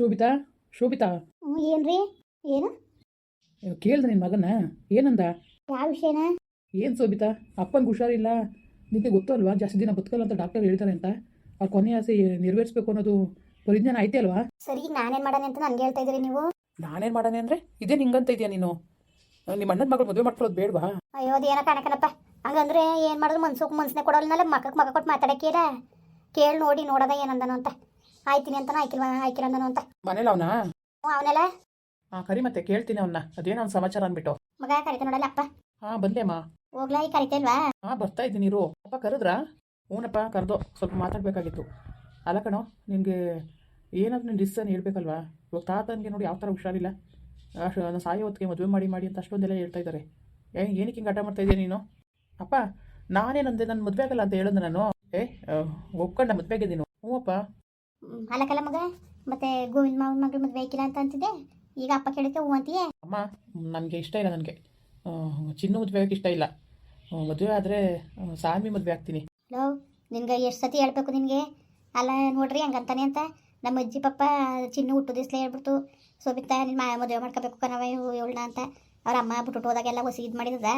ಶೋಭಿತಾ? ಶೋಭಿತಾ? ಹ್ಞೂ ಏನ್ರಿ? ಏನು? ಕೇಳ್ದ ನಿನ್ನ ಮಗನ ಏನಂದ? ಯಾವ ವಿಷಯನ? ಏನು ಶೋಭಿತಾ? ಅಪ್ಪನಿಗೆ ಹುಷಾರಿಲ್ಲ. ನಿನಗೆ ಗೊತ್ತು ಅಲ್ವಾ? ಜಾಸ್ತಿ ದಿನ ಬದುಕಲ್ಲ ಅಂತ ಡಾಕ್ಟರ್ ಹೇಳ್ತಾರೆ ಅಂತ. ಆ ಕೊನೆ ಆಸೆ ನೆರವೇರಿಸ್ಬೇಕು ಅನ್ನೋದು ಪರಿಜ್ಞಾನ ಐತೆ ಅಲ್ವಾ? ಸರಿ ನಾನೇನು ಮಾಡೋಣ ಅಂತ ನನ್ಗೆ ಹೇಳ್ತಾ ಇದ್ದೀರಿ ನೀವು? ನಾನೇನು ಮಾಡಾನೆ ಅಂದರೆ? ಇದೇ ನಿಂಗಂತ ಇದೆಯಾ ನೀನು? ನಿಮ್ಮ ಅಣ್ಣನ ಮಗಳು ಮದುವೆ ಮಾಡ್ಕೊಳ್ಳೋದು ಬೇಡವಾ? ಅಯ್ಯೋ ಅದೇನೋ ಕಾಣಕನಪ್ಪ ಹಂಗಂದ್ರೆ ಏನು ಮಾಡಿದ್ರು ಮನ್ಸೋಕ್ ಮನ್ಸನೆ ಕೊಡೋಲ್ಲ ಮಕ್ಕಕ್ಕೆ ಮಕ್ಕ ಕೊಟ್ಟು ಮಾತಾಡಕ್ಕೀರ? ಕೇಳಿ ನೋಡಿ ನೋಡೋದ ಏನಂದನು ಅಂತ. ಆಯ್ತೀನಿ ಅಂತ ಆಯ್ಕಿಲ್ವ ಆಯ್ಕಿಲ್ಲ ಅಂತ. ಮನೇಲಿ ಅವನಾ? ಹ್ಞೂ ಅವನೆಲ್ಲ. ಹಾಂ ಕರಿ ಮತ್ತೆ ಕೇಳ್ತೀನಿ ಅವನ್ನ. ಅದೇನೋ ಒಂದು ಸಮಾಚಾರ ಅಂದ್ಬಿಟ್ಟು? ಮಗ ಕರಿತ ನೋಡಲ್ಲ ಅಪ್ಪ. ಹಾಂ ಬಂದೆಮ್ಮ ಹೋಗ್ಲಾ ಈಗ ಕರಿತೇಲ್ವಾ ಹಾಂ ಬರ್ತಾ ಇದ್ದೀನಿ ಇರು. ಅಪ್ಪ ಕರೆದ್ರಾ? ಹ್ಞೂನಪ್ಪ ಕರೆದು. ಸ್ವಲ್ಪ ಮಾತಾಡಬೇಕಾಗಿತ್ತು. ಅಲ್ಲ ಕಣೋ ನಿಮಗೆ ಏನಾದ್ರು ನಿನ್ನ ಡಿಸಿಷನ್ ಹೇಳ್ಬೇಕಲ್ವಾ? ಇವಾಗ ತಾತನಿಗೆ ನೋಡಿ ಯಾವ ಥರ ಹುಷಾರಿಲ್ಲ. ಅಷ್ಟು ನಾನು ಸಾಯೋ ಹೊತ್ತಿಗೆ ಮದುವೆ ಮಾಡಿ ಮಾಡಿ ಅಂತ ಅಷ್ಟೊಂದೆಲ್ಲ ಹೇಳ್ತಾ ಇದ್ದಾರೆ ಏ ಏನಕ್ಕೆ ಹಿಂಗೆ ಆಟ ಮಾಡ್ತಾ ಇದ್ದೀನಿ ನೀನು? ಅಪ್ಪ ನಾನೇನಂದೆ ನನ್ನ ಮದುವೆ ಆಗಲ್ಲ ಅಂತ ಹೇಳಿದೆ ನಾನು. ಏ ಒಪ್ಕೊಂಡ ಮದುವೆ ನೀನು. ಹ್ಞೂ ಅಪ್ಪ ಅಲ್ಲಕಲ್ಲ ಮಗ? ಮತ್ತೆ ಗೋವಿಂದ ಮಾವನ ಮಗಳ ಮದುವೆ ಆಯ್ಕಿಲ್ಲ ಅಂತ ಅಂತಿದ್ದೆ. ಈಗ ಅಪ್ಪ ಕೇಳಕ್ಕೆ ಹೂ ಅಂತೀಯೇ? ಅಮ್ಮ ನನಗೆ ಇಷ್ಟ ಇಲ್ಲ ನನಗೆ. ಚಿನ್ನ ಮದುವೆ ಆಗಕ್ಕೆ ಇಷ್ಟ ಇಲ್ಲ. ಮದುವೆ ಆದರೆ ಸಾಮಿ ಮದುವೆ ಆಗ್ತೀನಿ. ಹಲೋ ನಿನ್ಗೆ ಎಷ್ಟು ಸತಿ ಹೇಳ್ಬೇಕು ನಿನಗೆ? ಅಲ್ಲ ನೋಡ್ರಿ ಹಂಗಂತಾನೆ ಅಂತ. ನಮ್ಮ ಅಜ್ಜಿ ಪಪ್ಪ ಚಿನ್ನ ಹುಟ್ಟು ದಿವಸ ಹೇಳ್ಬಿಡ್ತು ಸೋಬಿತ್ತಾ ನಿನ್ನ ಮದುವೆ ಮಾಡ್ಕೋಬೇಕು ಕಣವ ಇವಳನ್ನ ಅಂತ. ಅವ್ರ ಅಮ್ಮ ಬಿಟ್ಟು ಹೋದಾಗೆಲ್ಲ ಹೊಸಿ ಇದು ಮಾಡಿದ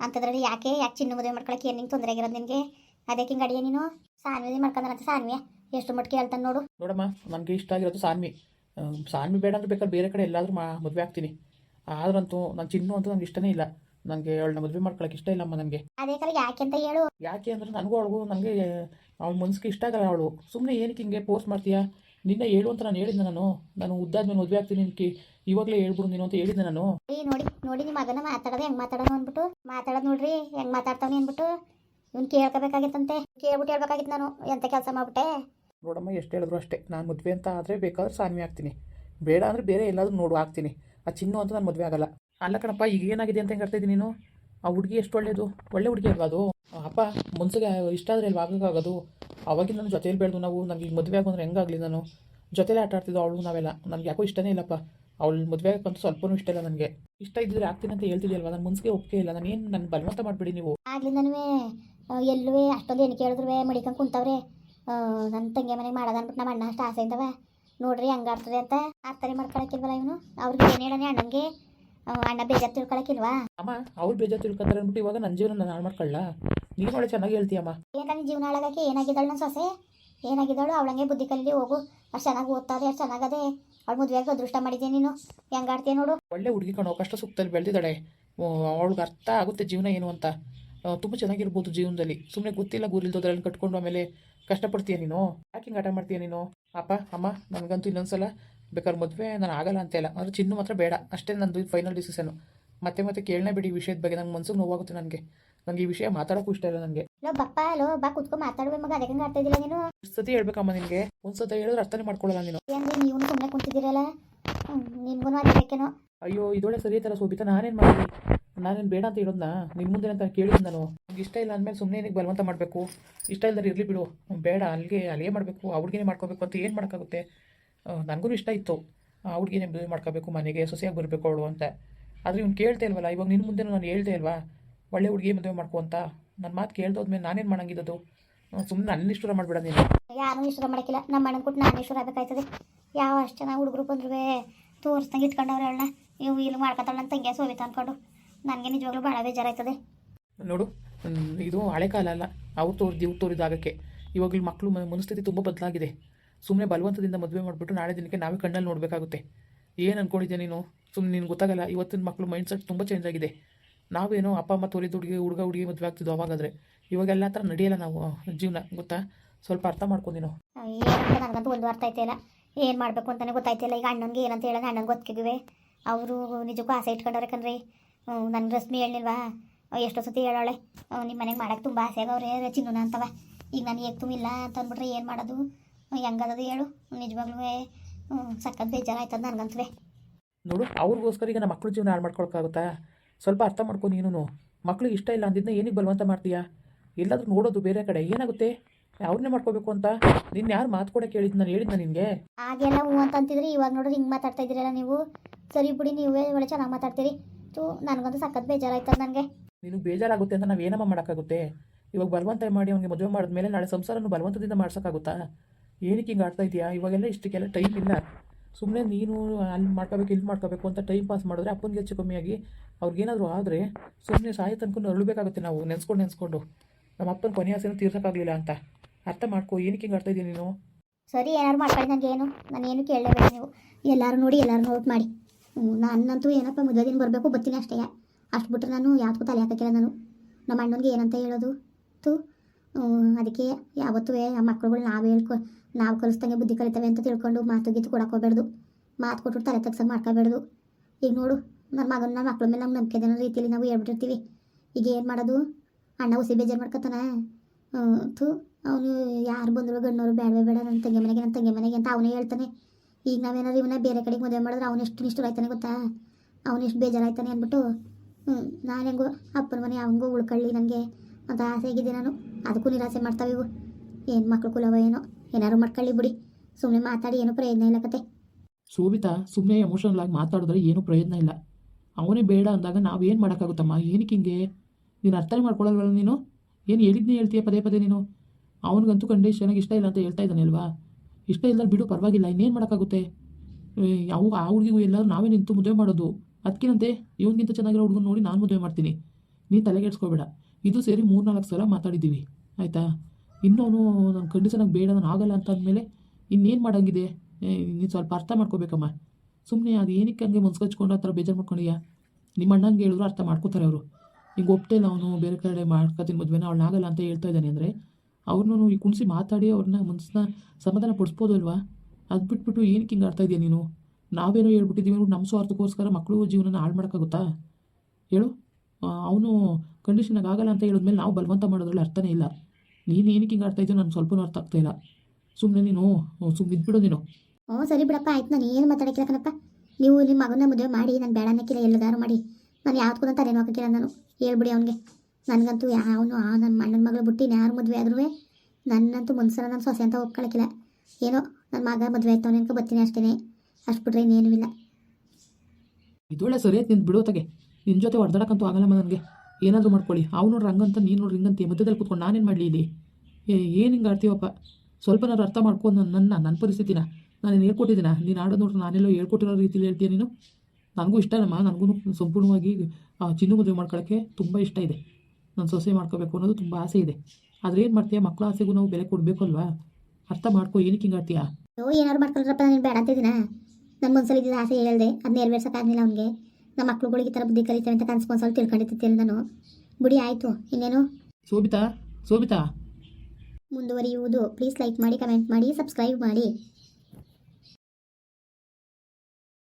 ಅಂಥದ್ರಲ್ಲಿ ಯಾಕೆ ಯಾಕೆ ಚಿನ್ನ ಮದುವೆ ಮಾಡ್ಕೊಳಕ್ಕೆ ಏನು ನಿಂಗೆ ತೊಂದರೆ ಆಗಿರೋದು ನಿನಗೆ? ಅದಕ್ಕೆ ಹಿಂಗೆ ಅಡಿಯ ನೀನು? ಸಾನ್ವಿ ಮಾಡ್ಕೊಂಡ್ರಂತ ಸಾನ್ವಿಯ. ಎಷ್ಟು ಮಟ್ಟಿಗೆ ಹೇಳ್ತಾನೆ ನೋಡು. ನೋಡಮ್ಮ ನನಗೆ ಇಷ್ಟ ಆಗಿರೋದು ಸಾನ್ವಿ. ಸಾನ್ವಿ ಬೇಡ ಅಂದ್ರೆ ಬೇಕಾದ್ರೆ ಬೇರೆ ಕಡೆ ಎಲ್ಲಾದರೂ ಮಾ ಮದುವೆ ಆಗ್ತೀನಿ. ಆದ್ರಂತೂ ನನ್ನ ಚಿನ್ನು ಅಂತೂ ನನಗೆ ಇಷ್ಟನೇ ಇಲ್ಲ. ನನಗೆ ಅವಳನ್ನ ಮದುವೆ ಮಾಡ್ಕೊಳಕ್ಕೆ ಇಷ್ಟ ಇಲ್ಲಮ್ಮ ನನಗೆ. ಅದೇ ಕಲ ಯಾಕೆ ಅಂತ ಹೇಳು. ಯಾಕೆ ಅಂದ್ರೆ ನನಗೂ ಅವಳಿಗೂ ನನಗೆ ಅವಳ ಮನ್ಸಿಗೆ ಇಷ್ಟ ಆಗಲ್ಲ ಅವಳು. ಸುಮ್ಮನೆ ಏನಕ್ಕೆ ಹಿಂಗೆ ಪೋಸ್ಟ್ ಮಾಡ್ತೀಯಾ? ನಿನ್ನೆ ಹೇಳು ಅಂತ ನಾನು ಹೇಳಿದ್ದೆ ನಾನು. ನಾನು ಉದ್ದಾದ್ಮೇಲೆ ಮದುವೆ ಆಗ್ತೀನಿ ನಿನ್ಗೆ. ಇವಾಗಲೇ ಹೇಳ್ಬಿಡು ನೀನು ಅಂತ ಹೇಳಿದ್ದೆ ನಾನು. ಏ ನೋಡಿ ನೋಡಿ ನಿಮ್ಮ ಮಗನ ಮಾತಾಡೋದು ಹೆಂಗೆ ಮಾತಾಡೋದು ಅಂದ್ಬಿಟ್ಟು. ಮಾತಾಡೋದು ನೋಡ್ರಿ ಹೆಂಗೆ ಮಾತಾಡ್ತಾವನಿ ಅಂದ್ಬಿಟ್ಟು. ಇವ್ನು ಕೇಳ್ಕೋಬೇಕಾಗಿತ್ತಂತೆ. ಕೇಳ್ಬಿಟ್ಟು ಹೇಳ್ಬೇಕಾಗಿತ್ತು ನಾನು. ಎಂಥ ಕೆಲಸ ಮಾಡ್ಬಿಟ್ಟೆ? ನೋಡಮ್ಮ, ಎಷ್ಟು ಹೇಳಿದ್ರು ಅಷ್ಟೇ. ನಾನು ಮದುವೆ ಅಂತ ಆದರೆ ಬೇಕಾದ್ರೆ ಸಾನ್ವಿ ಆಗ್ತೀನಿ. ಬೇಡ ಅಂದರೆ ಬೇರೆ ಎಲ್ಲಾದರೂ ನೋಡು, ಆಗ್ತೀನಿ. ಆ ಚಿನ್ನು ಅಂತ ನಾನು ಮದುವೆ ಆಗಲ್ಲ. ಅಲ್ಲ ಕಣಪ್ಪ, ಈಗ ಏನಾಗಿದೆ ಅಂತ ಹೆಂಗೆ ಇದ್ದೀನಿ ನೀನು? ಆ ಹುಡುಗಿ ಎಷ್ಟು ಒಳ್ಳೇದು? ಒಳ್ಳೆ ಹುಡುಗಿ ಅಲ್ವಾ ಅದು? ಅಪ್ಪ, ಮನ್ಸಿಗೆ ಇಷ್ಟ ಆದರೆ ಅಲ್ವಾ ಆಗೋಕ್ಕಾಗೋದು ಅವಾಗಿಂದ ನನ್ನ ಜೊತೆಲಿ ಬೆಳೆದು ನಾವು ನನಗೆ ಈಗ ಮದುವೆ ಆಗೋಂದ್ರೆ ಹೆಂಗಾಗಲಿ ನಾನು? ಜೊತೆಲೇ ಆಟ ಆಡ್ತಿದ್ದು ಅವಳು ನಾವೆಲ್ಲ. ನನಗೆ ಯಾಕೋ ಇಷ್ಟನೇ ಇಲ್ಲಪ್ಪ. ಅವಳು ಮದುವೆ ಆಗಕ್ಕಂತೂ ಸ್ವಲ್ಪನೂ ಇಷ್ಟ ಇಲ್ಲ ನನಗೆ. ಇಷ್ಟ ಇದ್ದಿದ್ರೆ ಆಗ್ತೀನಿ ಅಂತ ಹೇಳ್ತಿದ್ಯಲ್ವಾ? ನನ್ನ ಮನ್ಸಿಗೆ ಒಪ್ಪಿಗೆ ಇಲ್ಲ. ನಾನು ಏನು ನನ್ನ ಬಲವಂತ ಮಾಡಿಬಿಡಿ ನೀವು. ಆಗ್ಲಿಂದನೂ ಎಲ್ಲೂ ಅಷ್ಟೊಂದು ಏನು ಕೇಳಿದ್ರು ಮಡಿಕೊಂಡು ಕುಂತವ್ರೆ. ನನ್ನ ತಂಗಿ ಮನೆಗೆ ಮಾಡೋದು ಅಂದ್ಬಿಟ್ಟು ನಮ್ಮ ಅಣ್ಣ ಅಷ್ಟು ಆಸೆ ಇದ್ದವ. ನೋಡ್ರಿ ಹಂಗಾಡ್ತದೆ ಅಂತ ಆರ್ತರೆ ಮಾಡ್ಕೊಳಕ್ಕಿಲ್ವಲ್ಲ ಇವನು? ಅವ್ರಿಗೆ ಏನು ಹೇಳನೆ ಅಣ್ಣಂಗೆ? ಅಣ್ಣ ಬೇಜಾರು ತಿಳ್ಕೊಳಕ್ಕಿಲ್ವಾ? ಅಮ್ಮ ಅವ್ರು ಬೇಜಾರು ತಿಳ್ಕೊತಾರೆ ಅಂದ್ಬಿಟ್ಟು ಇವಾಗ ನನ್ನ ಜೀವನ ನಾನು ಹಾಳು ಮಾಡ್ಕೊಳ್ಳ ನೀನು ಒಳ್ಳೆ ಚೆನ್ನಾಗಿ ಹೇಳ್ತೀಯಮ್ಮ ಏನ ನನ್ನ ಜೀವನ ಹಾಳಾಗಕ್ಕೆ ಏನಾಗಿದ್ದಾಳು ನನ್ನ ಸೊಸೆ? ಏನಾಗಿದ್ದಾಳು? ಅವಳಂಗೆ ಬುದ್ಧಿ ಕಲೀಲಿ ಹೋಗು. ಅಷ್ಟು ಚೆನ್ನಾಗಿ ಓದ್ತಾರೆ ಅಷ್ಟು ಚೆನ್ನಾಗದೆ ಅವಳು ಮದುವೆಗೆ ಅದೃಷ್ಟ ಮಾಡಿದ್ದೆ ನೀನು? ಹೆಂಗಾಡ್ತೀಯ ನೋಡು. ಒಳ್ಳೆ ಹುಡುಗಿ ಕಣೋ ಕಷ್ಟ ಸುಖದಲ್ಲಿ ಬೆಳೆದಿದ್ದಾಳೆ. ಅವಳಿಗೆ ಅರ್ಥ ಆಗುತ್ತೆ ಜೀವನ ಏನು ಅಂತ. ತುಂಬ ಚೆನ್ನಾಗಿರ್ಬೋದು ಜೀವನದಲ್ಲಿ. ಸುಮ್ಮನೆ ಗೊತ್ತಿಲ್ಲ ಗುರಿಲ್ದೋದ್ರಲ್ಲಿ ಕಟ್ಕೊಂಡು ಆಮೇಲೆ ಕಷ್ಟಪಡ್ತೀಯ ನೀನು? ಯಾಕೆ ಹಿಂಗೆ ಆಟ ಮಾಡ್ತೀಯ ನೀನು? ಅಪ್ಪ ಅಮ್ಮ ನನಗಂತೂ ಇನ್ನೊಂದ್ಸಲ ಬೇಕಾದ್ರೆ ಮದುವೆ ನಾನು ಆಗಲ್ಲ ಅಂತ ಇಲ್ಲ ಅಂದರೆ ಚಿನ್ನು ಮಾತ್ರ ಬೇಡ. ಅಷ್ಟೇ ನಂದು ಫೈನಲ್ ಡಿಸಿಷನು ಮತ್ತೆ ಮತ್ತೆ ಕೇಳನೇ ಬಿಡಿ ಈ ವಿಷಯದ ಬಗ್ಗೆ. ನಂಗೆ ಮನ್ಸಿಗೆ ನೋವಾಗುತ್ತೆ ನನಗೆ. ನನಗೆ ಈ ವಿಷಯ ಮಾತಾಡೋಕ್ಕೂ ಇಷ್ಟ ಇಲ್ಲ ನನಗೆ ಲೋ ಬಪ್ಪ ಲೋ ಬಾ ಕುತ್ಕೊಂಡು ಮಾತಾಡುವೆ ಮಗ. ಅದಕ್ಕೆ ಹಂಗೆ ಆಡ್ತಾ ಇದ್ದಿಲ್ಲ ನೀನು? ಎಷ್ಟು ಸತಿ ಹೇಳ್ಬೇಕಮ್ಮ ನಿನಗೆ. ಒಂದು ಸತಿ ಹೇಳಿದ್ರೆ ಅರ್ಥನೇ ಮಾಡ್ಕೊಳ್ಳಲ್ಲ ನೀನು. ಅಂದ್ರೆ ನೀವು ಸುಮ್ಮನೆ ಕುಂತಿದ್ದೀರಲ್ಲ? ಅದಕ್ಕೇನೋ ಅಯ್ಯೋ ಇದೊಳ್ಳೆ ಸರಿ ಥರ ಸೋಬಿತ. ನಾನೇನು ಮಾಡಲಿ? ನಾನೇನು ಬೇಡ ಅಂತ ಹೇಳೋದ್ನ? ನಿನ್ನ ಮುಂದೆ ಅಂತ ಕೇಳಿದ್ ನಾನು? ನಂಗೆ ಇಷ್ಟ ಇಲ್ಲ ಅಂದಮೇಲೆ ಸುಮ್ಮನೆ ಏನಕ್ಕೆ ಬಲವಂತ ಮಾಡಬೇಕು? ಇಷ್ಟ ಇಲ್ಲದ್ರೆ ಇರಲಿ ಬಿಡು. ಬೇಡ, ಅಲ್ಲಿಗೆ ಅಲ್ಲಿಗೆ ಮಾಡಬೇಕು ಹುಡುಗಿನೇ ಮಾಡ್ಕೋಬೇಕು ಅಂತ ಏನು ಮಾಡೋಕ್ಕಾಗುತ್ತೆ? ನನಗೂ ಇಷ್ಟ ಇತ್ತು. ಹುಡುಗಿನೇ ಮದುವೆ ಮಾಡ್ಕೋಬೇಕು ಮನೆಗೆ, ಸೊಸೆಯಾಗಿ ಬರಬೇಕು ಅವಳು ಅಂತ. ಆದರೆ ಇವ್ನು ಕೇಳ್ತಾ ಇಲ್ವಲ್ಲ, ಇವಾಗ ನಿನ್ನ ಮುಂದೆ ನಾನು ಹೇಳ್ದೆ ಇಲ್ವಾ? ಒಳ್ಳೆ ಹುಡುಗಿ ಮದುವೆ ಮಾಡ್ಕೊ ಅಂತ. ನನ್ನ ಮಾತು ಕೇಳ್ದೋದ್ಮೇಲೆ ನಾನೇನು ಮಾಡಂಗಿದ್ದದು? ಸುಮ್ಮನೆ ನನ್ನ ಇಷ್ಟ ಮಾಡಬೇಡ ನೀನು. ಯಾರೂ ಇಷ್ಟ ಮಾಡೋಕ್ಕಿಲ್ಲ? ನಮ್ಮ ಅಣ್ಣನ ಕೊಟ್ಟು ನಾನು ಇಷ್ಟ ಆಗಬೇಕಾಯ್ತದೆ. ಯಾವ ಅಷ್ಟು ಚೆನ್ನಾಗಿ ಹುಡುಗರು ಬಂದ್ರು ತೋರಿಸ್ದಂಗೆ ಇಟ್ಕೊಂಡವ್ರೆ ಅವಳನ್ನ. ಇವು ಇಲ್ಲಿ ಮಾಡ್ಕೊತಾಳೆ ನನ್ನ ತಂಗಿಯ ಸೋವಿತ ಅಂದ್ಕೊಂಡು ನನಗೆ ನಿಜವಾಗ್ಲೂ ಭಾಳ ಬೇಜಾರಾಯ್ತದೆ. ನೋಡು ಇದು ಹಳೆ ಕಾಲ ಅಲ್ಲ. ಅವ್ರು ತೋರಿದ್ದು ಇವ್ರು ತೋರಿದ್ದು ಆಗಕ್ಕೆ ಇವಾಗ ಮಕ್ಕಳು ಮನಸ್ಥಿತಿ ತುಂಬ ಬದಲಾಗಿದೆ. ಸುಮ್ಮನೆ ಬಲವಂತದಿಂದ ಮದುವೆ ಮಾಡಿಬಿಟ್ಟು ನಾಳೆ ದಿನಕ್ಕೆ ನಾವೇ ಕಣ್ಣಲ್ಲಿ ನೋಡಬೇಕಾಗುತ್ತೆ. ಏನು ಅನ್ಕೊಂಡಿದ್ದೆ ನೀನು? ಸುಮ್ಮನೆ ನಿನ್ಗೆ ಗೊತ್ತಾಗಲ್ಲ ಇವತ್ತಿನ ಮಕ್ಕಳು ಮೈಂಡ್ ಸೆಟ್ ತುಂಬ ಚೇಂಜ್ ಆಗಿದೆ. ನಾವೇನೋ ಅಪ್ಪ ಅಮ್ಮ ತೋರಿದ ಹುಡುಗಿ ಹುಡುಗ ಹುಡುಗಿ ಮದುವೆ ಆಗ್ತಿದ್ವು ಅವಾಗಾದರೆ. ಇವಾಗೆಲ್ಲ ಥರ ನಡೆಯಲ್ಲ ನಾವು ಜೀವನ ಗೊತ್ತಾ? ಸ್ವಲ್ಪ ಅರ್ಥ ಮಾಡ್ಕೊಂಡಿನೋ ನನಗಂತೂ ಒಂದು ಅರ್ಥ ಆಯ್ತಿಲ್ಲ ಏನು ಮಾಡಬೇಕು ಅಂತಲೇ ಗೊತ್ತಾಯ್ತಿಲ್ಲ ಈಗ ಅಣ್ಣನಿಗೆ ಏನಂತ ಹೇಳೋಣ ಅಣ್ಣನಿಗೆ ಗೊತ್ತಿಗಿವೆ ಅವರು ನಿಜಕ್ಕೂ ಆಸೆ ಇಟ್ಕೊಂಡವ್ರೆ ಕಣ್ರಿ. ನನ್ನ ರಶ್ಮಿ ಹೇಳಿಲ್ವಾ ಎಷ್ಟೋ ಸತಿ ಹೇಳೋಳೆ ನಿಮ್ಮ ಮನೆಗೆ ಮಾಡಕ್ಕೆ ತುಂಬ ಆಸೆ ಆಗವ್ರೆ ರಚಿನ ಅಂತವ. ಈಗ ನಾನು ಏಕ್ ತುಂಬಿಲ್ಲ ಅಂತ ಅಂದ್ಬಿಟ್ರೆ ಏನು ಮಾಡೋದು? ಹೆಂಗದದು ಹೇಳು. ನಿಜವಾಗ್ಲೂ ಸಖತ್ ಬೇಜಾರಾಯ್ತದ ನನಗಂತವೇ. ನೋಡು ಅವ್ರಿಗೋಸ್ಕರ ಈಗ ನಮ್ಮ ಮಕ್ಕಳು ಜೀವನ ಹಾಳು ಮಾಡ್ಕೊಳಕ್ಕಾಗುತ್ತಾ? ಸ್ವಲ್ಪ ಅರ್ಥ ಮಾಡ್ಕೊ ನೀನು ಮಕ್ಳಿಗೆ ಇಷ್ಟ ಇಲ್ಲ ಅಂದಿದ್ದನ್ನ ಏನಿಗೆ ಬಲವಂತ ಮಾಡ್ತೀಯಾ? ಎಲ್ಲಾದರೂ ನೋಡೋದು ಬೇರೆ ಕಡೆ ಏನಾಗುತ್ತೆ? ಅವ್ರನ್ನೇ ಮಾಡ್ಕೋಬೇಕು ಅಂತ? ನಿನ್ನ ಯಾರು ಮಾತು ಕೂಡ ಕೇಳಿದ್ದು ನಾನು ಹೇಳಿದ್ನ ನಿನಗೆ? ಆಗೆಲ್ಲ ಹ್ಞೂ ಅಂತ ಅಂತಿದ್ರಿ ಇವಾಗ ನೋಡ್ರಿ ಹಿಂಗೆ ಮಾತಾಡ್ತಾ ಇದ್ದೀರಲ್ಲ ನೀವು. ಸರಿ ಬಿಡಿ ನೀವೇ ಒಳ್ಳೆ ಚೆನ್ನಾಗಿ ಮಾತಾಡ್ತೀರಿ. ತೂ ನನಗಂತೂ ಸಖತ್ ಬೇಜಾರಾಯ್ತದ ನನಗೆ ನಿನಗೆ ಬೇಜಾರಾಗುತ್ತೆ ಅಂತ ನಾವು ಏನಮ್ಮ ಮಾಡೋಕ್ಕಾಗುತ್ತೆ? ಇವಾಗ ಬಲವಂತ ಮಾಡಿ ಅವನಿಗೆ ಮದುವೆ ಮಾಡಿದ್ಮೇಲೆ ನಾಳೆ ಸಂಸಾರನ ಬಲವಂತದಿಂದ ಮಾಡ್ಸೋಕ್ಕಾಗುತ್ತಾ? ಏನಕ್ಕೆ ಹಿಂಗೆ ಆಡ್ತಾ ಇದೆಯಾ ಇವಾಗೆಲ್ಲ ಇಷ್ಟಕ್ಕೆಲ್ಲ ಟೈಮ್ ಇಲ್ಲ. ಸುಮ್ಮನೆ ನೀನು ಅಲ್ಲಿ ಮಾಡ್ಕೋಬೇಕು ಇಲ್ಲಿ ಮಾಡ್ಕೋಬೇಕು ಅಂತ ಟೈಮ್ ಪಾಸ್ ಮಾಡಿದ್ರೆ ಅಪ್ಪನಿಗೆ ಹೆಚ್ಚು ಕಮ್ಮಿಯಾಗಿ ಅವ್ರಿಗೇನಾದರೂ ಆದರೆ ಸುಮ್ಮನೆ ಸಾಯ ಅರಳಬೇಕಾಗುತ್ತೆ ನಾವು ನೆನೆಸ್ಕೊಂಡು ನೆನೆಸ್ಕೊಂಡು. ನಮ್ಮ ಅಪ್ಪನ ಕೊನೆಯ ಆಸೆನೂ ತೀರ್ಸೋಕ್ಕಾಗಲಿಲ್ಲ ಅಂತ. ಅರ್ಥ ಮಾಡ್ಕೋ ಏನಕ್ಕೆ ಹಿಂಗೆ ಆಡ್ತಾ ಇದ್ದೀನಿ ನೀನು? ಸರಿ ಏನಾದ್ರು ಮಾಡ್ಕೊಳ್ಳಿ ನನಗೆ ಏನು ನಾನು ಏನು ಕೇಳಲೇಬೇಕು ನೀವು. ಎಲ್ಲರೂ ನೋಡಿ ಎಲ್ಲರೂ ನೋಟ್ ಮಾಡಿ. ಹ್ಞೂ ನನ್ನಂತೂ ಏನಪ್ಪ ಮದುವೆ ದಿನ ಬರಬೇಕು ಬರ್ತೀನಿ ಅಷ್ಟೇ. ಅಷ್ಟು ಬಿಟ್ಟರೆ ನಾನು ಯಾವ್ದಕ್ಕೂ ತಲೆ ಹಾಕಕ್ಕಿಲ್ಲ ನಾನು. ನಮ್ಮ ಅಣ್ಣನಿಗೆ ಏನಂತ ಹೇಳೋದು? ತು ಅದಕ್ಕೆ ಯಾವತ್ತೂ ಆ ಮಕ್ಳುಗಳು ನಾವು ಹೇಳ್ಕೊ, ನಾವು ಕಲಿಸ್ದಂಗೆ ಬುದ್ಧಿ ಕಲಿತವೆ ಅಂತ ತಿಳ್ಕೊಂಡು ಮಾತು ಗೀತು ಕೊಡಕ್ಕೆ ಮಾತು ಕೊಟ್ಟು ತಲೆ ತಗ್ಸಂಗೆ ಮಾಡ್ಕೋಬೇಡ್ದು. ಈಗ ನೋಡು ನನ್ನ ಮಗನ ನನ್ನ ಮಕ್ಳ ಮೇಲೆ ನಮ್ಗೆ ನಂಬಿಕೆ ಅನ್ನೋ ರೀತಿಯಲ್ಲಿ ನಾವು ಹೇಳ್ಬಿಟ್ಟಿರ್ತೀವಿ. ಈಗ ಏನು ಮಾಡೋದು? ಅಣ್ಣ ಹುಸಿ ಬೇಜಾರು ಮಾಡ್ಕೊತಾನೆ? ತು ಅವನು ಯಾರು ಬಂದರು ಗಣ್ಣವರು ಬೇಡವೇ ಬೇಡ ನನ್ನ ತಂಗಿ ಮನೆಗೆ ನನ್ನ ತಂಗಿ ಮನೆಗೆ ಅಂತ ಅವನೇ ಹೇಳ್ತಾನೆ. ಈಗ ನಾವೇನಾದ್ರು ಇವನ್ನ ಬೇರೆ ಕಡೆಗೆ ಮದುವೆ ಮಾಡಿದ್ರೆ ಅವನು ಎಷ್ಟು ನಿಷ್ಠುರ ಆಯ್ತಾನೆ ಗೊತ್ತಾ? ಅವನು ಎಷ್ಟು ಬೇಜಾರಾಯ್ತಾನೆ ಅಂದ್ಬಿಟ್ಟು ಹ್ಞೂ ನಾನು ಹೆಂಗೋ ಅಪ್ಪನ ಮನೆ ಅವಂಗೂ ಉಳ್ಕೊಳ್ಳಿ ನನಗೆ ಅಂತ ಆಸೆ ಆಗಿದೆ ನಾನು. ಅದಕ್ಕೂ ನಿರಾಸೆ ಮಾಡ್ತಾವೆ ಇವು ಏನು ಮಕ್ಳು ಕುಲವ ಏನೋ? ಏನಾದ್ರು ಮಾಡ್ಕೊಳ್ಳಿ ಬಿಡಿ. ಸುಮ್ಮನೆ ಮಾತಾಡಿ, ಏನೂ ಪ್ರಯೋಜನ ಇಲ್ಲ ಕತೆ. ಶೋಭಿತಾ ಸುಮ್ಮನೆ ಎಮೋಷನಲ್ ಆಗಿ ಮಾತಾಡಿದ್ರೆ ಏನೂ ಪ್ರಯೋಜನ ಇಲ್ಲ. ಅವನೇ ಬೇಡ ಅಂದಾಗ ನಾವೇನು ಮಾಡೋಕ್ಕಾಗುತ್ತಮ್ಮ? ಏನಕ್ಕೆ ಹಿಂಗೆ? ನೀನು ಅರ್ಥನೇ ಮಾಡ್ಕೊಳ್ಳಲ್ವಲ್ಲ ನೀನು? ಏನು ಹೇಳಿದ್ನೇ ಹೇಳ್ತೀಯ ಪದೇ ಪದೇ ನೀನು? ಅವನಿಗಂತೂ ಕಂಡೀಷನಾಗಿ ಇಷ್ಟ ಇಲ್ಲ ಅಂತ ಹೇಳ್ತಾ ಇದ್ದಾನೆ ಅಲ್ವಾ? ಇಷ್ಟ ಇಲ್ಲ ಬಿಡು, ಪರವಾಗಿಲ್ಲ, ಇನ್ನೇನು ಮಾಡೋಕ್ಕಾಗುತ್ತೆ? ಯಾವ ಆ ಹುಡುಗಿಗೂ ಎಲ್ಲರೂ ನಾವೇ ನಿಂತು ಮದುವೆ ಮಾಡೋದು. ಅದಕ್ಕಿನಂತೆ ಇವನಿಗಿಂತ ಚೆನ್ನಾಗಿರೋ ಹುಡುಗನ ನೋಡಿ ನಾನು ಮದುವೆ ಮಾಡ್ತೀನಿ. ನೀನು ತಲೆಗೆಡ್ಸ್ಕೊಬೇಡ. ಇದು ಸೇರಿ ಮೂರು ನಾಲ್ಕು ಸಲ ಮಾತಾಡಿದ್ದೀವಿ. ಆಯಿತಾ? ಇನ್ನೂ ಅವನು ನನ್ನ ಕಂಡೀಷನಾಗಿ ಬೇಡ, ನಾನು ಆಗಲ್ಲ ಅಂತ ಅಂದಮೇಲೆ ಇನ್ನೇನು ಮಾಡೋಂಗಿದೆ? ನೀನು ಸ್ವಲ್ಪ ಅರ್ಥ ಮಾಡ್ಕೋಬೇಕಮ್ಮ. ಸುಮ್ಮನೆ ಅದು ಏನಕ್ಕೆ ಹಂಗೆ ಮುನ್ಸ್ಕೊಚ್ಕೊಂಡು ಆ ಥರ ಬೇಜಾರು ಮಾಡ್ಕೊಂಡಿಯಾ? ನಿಮ್ಮ ಅಣ್ಣಂಗೆ ಹೇಳಿದ್ರು ಅರ್ಥ ಮಾಡ್ಕೋತಾರೆ ಅವರು. ಹಿಂಗೆ ಇಲ್ಲ ಅವನು ಬೇರೆ ಕಡೆ ಮಾಡ್ಕೊತೀನಿ ಮದುವೆನ, ಅವಳು ಆಗಲ್ಲ ಅಂತ ಹೇಳ್ತಾ ಇದ್ದಾನೆ ಅಂದರೆ ಅವ್ರನ್ನೂ ಈ ಕುಣಿಸಿ ಮಾತಾಡಿ ಅವ್ರನ್ನ ಮನಸ್ಸನ್ನ ಸಮಾಧಾನ ಪಡಿಸ್ಬೋದು ಅಲ್ವಾ? ಅದು ಬಿಟ್ಬಿಟ್ಟು ಏನಕ್ಕೆ ಹಿಂಗೆ ಆಡ್ತಾ ಇದೆಯಾ ನೀನು? ನಾವೇನೋ ಹೇಳ್ಬಿಟ್ಟಿದ್ದೀವಿ ನಮ್ಮ ಸ್ವಾರ್ಥಕ್ಕೋಸ್ಕರ ಮಕ್ಕಳು ಜೀವನನ ಹಾಳು ಮಾಡೋಕ್ಕಾಗುತ್ತಾ? ಹೇಳು. ಅವನು ಕಂಡೀಷನಾಗ ಆಗಲ್ಲ ಅಂತ ಹೇಳಿದ್ಮೇಲೆ ನಾವು ಬಲವಂತ ಮಾಡೋದ್ರಲ್ಲಿ ಅರ್ಥನೇ ಇಲ್ಲ. ನೀನು ಏನಕ್ಕೆ ಹಿಂಗೆ ಆಡ್ತಾ ಇದೆಯೋ ನನಗೆ ಸ್ವಲ್ಪನೂ ಅರ್ಥ ಆಗ್ತಾ ಇಲ್ಲ. ಸುಮ್ಮನೆ ನೀನು ಸುಮ್ಮನೆ ಇದ್ಬಿಡು ನೀನು. ಹ್ಞೂ, ಸರಿ ಬಿಡಪ್ಪ, ಆಯ್ತು ನಾನು ಏನು ಮಾತಾಡಕ್ಕಿಲ್ಲ ಕಣಪ್ಪ. ನೀವು ನಿಮ್ಮ ಮಗನ ಮದುವೆ ಮಾಡಿ, ನಾನು ಬೇಡ ಅನ್ನಕ್ಕಿಲ್ಲ ಎಲ್ಲದಾರು ಮಾಡಿ. ನಾನು ಯಾವ್ದಕ್ಕೂ ನಾನು ತಲೆನೂ ಹಾಕಕ್ಕಿಲ್ಲ ನಾನು. ಹೇಳ್ಬಿಡಿ ಅವನಿಗೆ. ನನಗಂತೂ ಯಾವನು ಆ ನನ್ನ ಅಣ್ಣನ ಮಗಳು ಬಿಟ್ಟು ಯಾರು ಮದುವೆ ಆದ್ರೂ ನನ್ನಂತೂ ಮುನ್ಸರ ನನ್ನ ಸೊಸೆ ಅಂತ ಒಪ್ಕೊಳಕ್ಕಿಲ್ಲ ಏನೋ ನನ್ನ ಮಗ ಮದುವೆ ಆಯ್ತು ಅವನಿಗೆ ಬರ್ತೀನಿ ಅಷ್ಟೇ ಅಷ್ಟು ಬಿಟ್ರೆ ಇನ್ನೇನೂ ಇಲ್ಲ. ಇದೊಳ್ಳೆ ಸರಿ ಆಯ್ತು ನಿಂದು ಬಿಡೋತಾಗೆ ನಿನ್ನ ಜೊತೆ ಹೊಡೆದಾಡಕ್ಕಂತೂ ಆಗಲ್ಲಮ್ಮ ನನಗೆ. ಏನಾದರೂ ಮಾಡ್ಕೊಳ್ಳಿ. ಅವ್ನು ನೋಡ್ರಿ ಹಂಗಂತ ನೀನು ನೋಡ್ರಿ ಹಿಂಗಂತ ಮಧ್ಯದಲ್ಲಿ ಕೂತ್ಕೊಂಡು ನಾನೇನು ಮಾಡಲಿ ಇಲ್ಲಿ? ಏನು ಹಿಂಗೆ ಆಡ್ತೀವಪ್ಪ? ಸ್ವಲ್ಪನಾದ್ರು ಅರ್ಥ ಮಾಡ್ಕೊಂಡು ನನ್ನ ನನ್ನ ನನ್ನ ಪರಿಸ್ಥಿತಿನ ನಾನು ಹೇಳ್ಕೊಟ್ಟಿದ್ದೀನ? ನೀನು ಆಡೋದು ನೋಡ್ರಿ ನಾನೆಲ್ಲೋ ಹೇಳ್ಕೊಟ್ಟಿರೋ ರೀತಿಯಲ್ಲಿ ಹೇಳ್ತೀಯ ನೀನು? ನನಗೂ ಇಷ್ಟನಮ್ಮ ನನಗೂ ಸಂಪೂರ್ಣವಾಗಿ ಚಿನ್ನು ಮದುವೆ ಮಾಡ್ಕೊಳ್ಳೋಕ್ಕೆ ತುಂಬ ಇಷ್ಟ ಇದೆ. ನಾನು ಸೊಸೆ ಮಾಡ್ಕೋಬೇಕು ಅನ್ನೋದು ತುಂಬ ಆಸೆ ಇದೆ. ಆದ್ರೆ ಏನು ಮಾಡ್ತೀಯ? ಮಕ್ಕಳ ಆಸೆಗೂ ನಾವು ಬೆಲೆ ಕೊಡಬೇಕು ಅಲ್ವಾ ಅರ್ಥ ಮಾಡ್ಕೊ ಏನಕ್ಕೆ ಹಿಂಗಾಡ್ತೀಯಾ ಓ ಏನಾರು ಏನಾದ್ರು ಮಾಡ್ಕೊಳ್ರಪ್ಪ ನಾನು ಬೇಡ ಅಂತಿದ್ದೀನ ನನ್ನ ಮನ್ಸಲ್ಲಿ ಇದ್ದ ಆಸೆ ಹೇಳ್ದೆ ಅದು ನೆರವೇರ್ಸೋಕ್ಕಾಗಲಿಲ್ಲ ಅವ್ನಿಗೆ. ನಮ್ಮ ಮಕ್ಳುಗಳಿಗೆ ಈ ಥರ ಬುದ್ಧಿ ಕಲಿತೇವೆ ಅಂತ ಕನ್ಸು ಸ್ವಲ್ಪ ತಿಳ್ಕೊಂಡಿದ್ದೆ ನಾನು. ಬಿಡಿ ಆಯಿತು. ಇನ್ನೇನು? ಸೋಬಿತಾ? ಸೋಬಿತಾ? ಮುಂದುವರಿಯುವುದು. ಪ್ಲೀಸ್ ಲೈಕ್ ಮಾಡಿ ಕಮೆಂಟ್ ಮಾಡಿ ಸಬ್ಸ್ಕ್ರೈಬ್ ಮಾಡಿ.